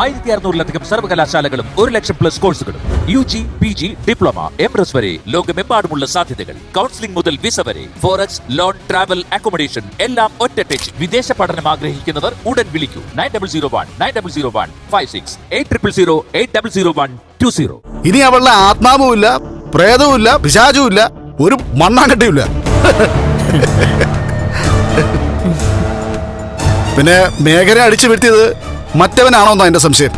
ആയിരത്തി അറുന്നൂറിലധികം സർവകലാശാലകളും ഒരു ലക്ഷം പ്ലസ് കോഴ്സുകളും U G P G diploma M S വരെ ലോകമെമ്പാടുമുള്ള സാധ്യതകൾ. കൗൺസിലിംഗ് മുതൽ വിസ വരെ ഫോറക്സ് ലോൺ ട്രാവൽ അക്കോമഡേഷൻ എല്ലാം ഒറ്റ ടച്ച് വിദേശ പഠനം ആഗ്രഹിക്കുന്നവർ ഉടൻ വിളിക്കൂ. Nine double zero one nine double zero one five six eight triple zero eight double zero one two zero ഇനി അവളുടെ ആത്മാവുമില്ല പ്രേതവുമില്ല പിശാചുമില്ല ഒരു മണ്ണാങ്കട്ടിയുമില്ല. പിന്നെ മേഖല അടിച്ചു വീഴ്ത്തിയത് മറ്റവനാണോ എന്നാ എന്റെ സംശയം?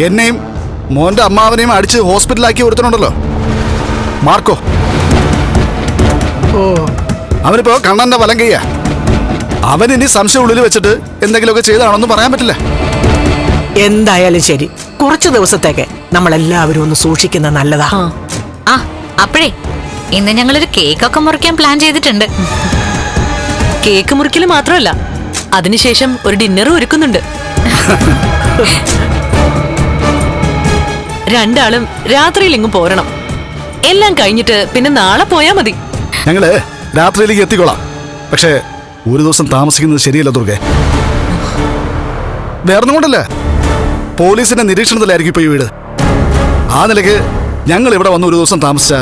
എന്നെയും മോന്റെ അമ്മാവനെയും അടിച്ച് ഹോസ്പിറ്റലാക്കി ഒരുത്തനുണ്ടല്ലോ. മാർക്കോ. ഓ. അവനിപ്പോ കണ്ണന്റെ വലം കയ്യ അവൻ ഇനി സംശയം ഉള്ളിൽ വെച്ചിട്ട് എന്തെങ്കിലുമൊക്കെ ചെയ്താണോന്ന് പറയാൻ പറ്റില്ല. എന്തായാലും ശരി. കുറച്ച് ദിവസത്തേക്ക് നമ്മൾ എല്ലാവരും ഒന്ന് സൂക്ഷിക്കുന്ന നല്ലതാ. ആ. അപ്പോഴേ ഇന്ന് ഞങ്ങളൊരു കേക്കൊക്കെ മുറിക്കാൻ പ്ലാൻ ചെയ്തിട്ടുണ്ട്. കേക്ക് മുറിക്കൽ മാത്രമല്ല അതിനുശേഷം ഒരു ഡിന്നറും ഒരുക്കുന്നുണ്ട്. രണ്ടാളും രാത്രിയിൽ ഇങ്ങ് പോരണം. എല്ലാം കഴിഞ്ഞിട്ട് പിന്നെ നാളെ പോയാ മതി. ഞങ്ങൾ രാത്രിയിലേക്ക് എത്തിക്കോളാം. പക്ഷേ ഒരു ദിവസം താമസിക്കുന്നത് ശരിയല്ല ദുർഗെ. വേറൊന്നും കൊണ്ടല്ല പോലീസിന്റെ നിരീക്ഷണത്തിലായിരിക്കും ഇപ്പൊ ഈ വീട്. ആ നിലയ്ക്ക് ഞങ്ങൾ ഇവിടെ വന്ന് ഒരു ദിവസം താമസിച്ച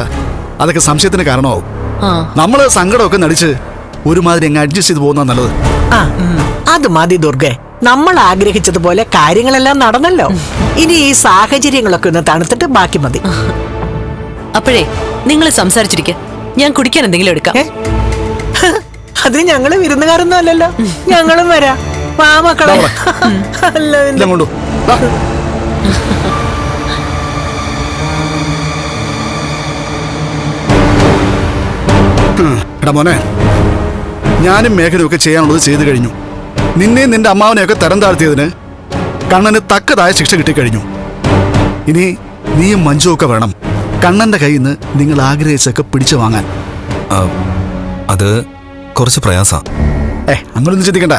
അതൊക്കെ സംശയത്തിന് കാരണമാവും. ആ. നമ്മൾ സങ്കടമൊക്കെ നടിച്ച് ഒരുമാതിരി അങ്ങ് അഡ്ജസ്റ്റ് ചെയ്ത് പോകുന്ന നല്ലത്. ആ അത് മതി ദുർഗെ. നമ്മൾ ആഗ്രഹിച്ചതുപോലെ കാര്യങ്ങളെല്ലാം നടന്നല്ലോ. ഇനി ഈ സാഹചര്യങ്ങളൊക്കെ ഒന്ന് തണുത്തിട്ട് ബാക്കി മതി. അപ്പോഴേ നിങ്ങൾ സംസാരിച്ചിരിക്കെ. ഞാൻ കുടിക്കാൻ എന്തെങ്കിലും എടുക്കാം. ഏ? അത് ഞങ്ങൾ വിരുന്നുകാരൊന്നും അല്ലല്ലോ. ഞങ്ങളും വരാം. വാ മക്കളെ. അല്ല പിന്നെ. എല്ലാം കൊണ്ടു എടാ മോനെ. ഞാനും മേഘനും ഒക്കെ ചെയ്യാനുള്ളത് ചെയ്തു കഴിഞ്ഞു. നിന്നെയും നിന്റെ അമ്മാവനെയൊക്കെ തരം താഴ്ത്തിയതിന് കണ്ണന് തക്കതായ ശിക്ഷ കിട്ടിക്കഴിഞ്ഞു. ഇനി നീയും മഞ്ജുവൊക്കെ ഒക്കെ വേണം. കണ്ണന്റെ കയ്യിൽ നിന്ന് നിങ്ങൾ ആഗ്രഹിച്ചൊക്കെ പിടിച്ചു വാങ്ങാൻ. അത് കുറച്ച് പ്രയാസ. ഏ അങ്ങനൊന്നും ചിന്തിക്കണ്ട.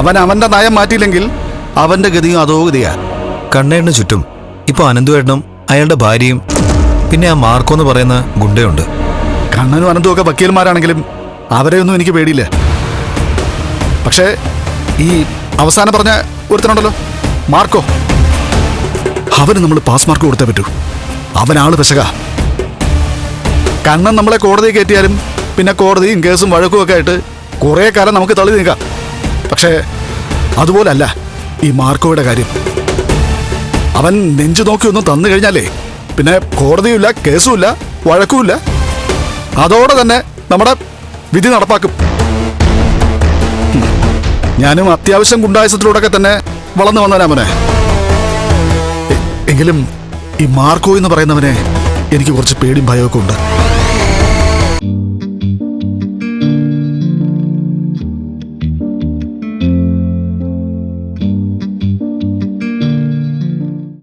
അവൻ അവന്റെ നയം മാറ്റിയില്ലെങ്കിൽ അവന്റെ ഗതിയും അതോ ഗതിയാ കണ്ണേടിന് ചുറ്റും ഇപ്പൊ അനന്തുവേട്ടനും അയാളുടെ ഭാര്യയും പിന്നെ ആ മാർക്കോ എന്ന് പറയുന്ന ഗുണ്ടയുണ്ട്. കണ്ണനും അനന്തു ഒക്കെ വക്കീൽമാരാണെങ്കിലും അവരെയൊന്നും എനിക്ക് പേടിയില്ല. പക്ഷേ ഈ അവസാനം പറഞ്ഞ ഒരുത്തനുണ്ടല്ലോ മാർക്കോ. അവന് നമ്മൾ പാസ് മാർക്ക് കൊടുത്തേ പറ്റൂ. അവനാൾ പെശക. കണ്ണൻ നമ്മളെ കോടതി കയറ്റിയാലും പിന്നെ കോടതിയും കേസും വഴക്കും ഒക്കെ ആയിട്ട് കുറേ കാലം നമുക്ക് തള്ളി നീക്കാം. പക്ഷേ അതുപോലല്ല ഈ മാർക്കോയുടെ കാര്യം. അവൻ നെഞ്ചു നോക്കി ഒന്ന് തന്നു കഴിഞ്ഞാലേ പിന്നെ കോടതിയുമില്ല കേസുമില്ല വഴക്കുമില്ല. അതോടെ തന്നെ നമ്മുടെ വിധി നടപ്പാക്കും. ഞാനും അത്യാവശ്യം ഗുണ്ടായസത്തിലൂടെ തന്നെ വളർന്നു വന്നവനാ മോനെ. എങ്കിലും ഈ മാർക്കോ എന്ന് പറയുന്നവനെ എനിക്ക് കുറച്ച് പേടിയും ഭയമൊക്കെ ഉണ്ട്.